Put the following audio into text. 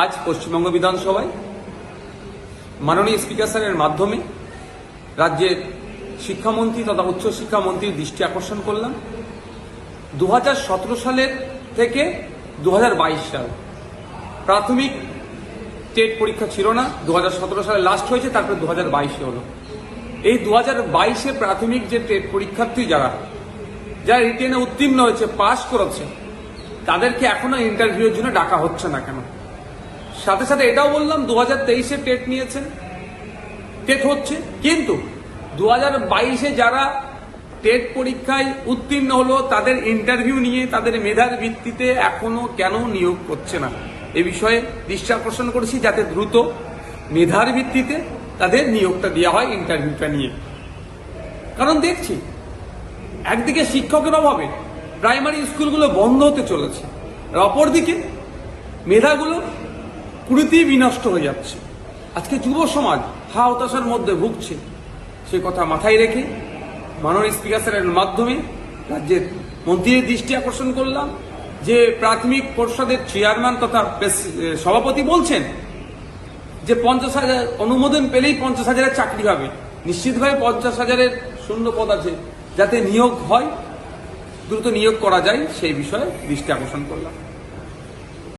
আজ পশ্চিমবঙ্গ বিধানসভায় মাননীয় স্পিকার স্যারের মাধ্যমে রাজ্যের শিক্ষামন্ত্রী তথা উচ্চ শিক্ষামন্ত্রীর দৃষ্টি আকর্ষণ করলাম। দু হাজার সতেরো সালের থেকে দু হাজার বাইশ সাল। প্রাথমিক টেট পরীক্ষা ছিল না দু হাজার সতেরো সালে লাস্ট হয়েছে, তারপরে দু হাজার বাইশে হলো। এই দু হাজার বাইশে প্রাথমিক যে টেট পরীক্ষার্থী যারা যারা রিটেনে উত্তীর্ণ হয়েছে পাশ করেছে, তাদেরকে এখনও ইন্টারভিউর জন্য ডাকা হচ্ছে না কেন? সাথে সাথে এটাও বললাম দু হাজার তেইশে টেট নিয়েছেন। টেট হচ্ছে। কিন্তু দু হাজার বাইশে যারা টেট পরীক্ষায় উত্তীর্ণ হলো, তাদের ইন্টারভিউ নিয়ে, তাদের মেধার ভিত্তিতে এখনও কেন নিয়োগ করছে না? এ বিষয়ে দৃষ্টি আকর্ষণ করেছি, যাতে দ্রুত মেধার ভিত্তিতে তাদের নিয়োগটা দেওয়া হয় ইন্টারভিউটা নিয়ে। কারণ দেখছি, একদিকে শিক্ষকের অভাবে প্রাইমারি স্কুলগুলো বন্ধ হতে চলেছে, আর অপরদিকে মেধাগুলো পুরোতেই বিনষ্ট হয়ে যাচ্ছে। আজকে যুব সমাজ হা হতাশার মধ্যে ভুগছে। সে কথা মাথায় রেখে মাননীয় স্পিকার স্যারের মাধ্যমে রাজ্যের মন্ত্রীর দৃষ্টি আকর্ষণ করলাম যে প্রাথমিক পর্ষদের চেয়ারম্যান তথা সভাপতি বলছেন যে পঞ্চাশ হাজার, অনুমোদন পেলেই পঞ্চাশ হাজারের চাকরি হবে। নিশ্চিতভাবে পঞ্চাশ হাজারের শূন্য পদ আছে। যাতে নিয়োগ হয়, দ্রুত নিয়োগ করা যায়, সেই বিষয়ে দৃষ্টি আকর্ষণ করলাম।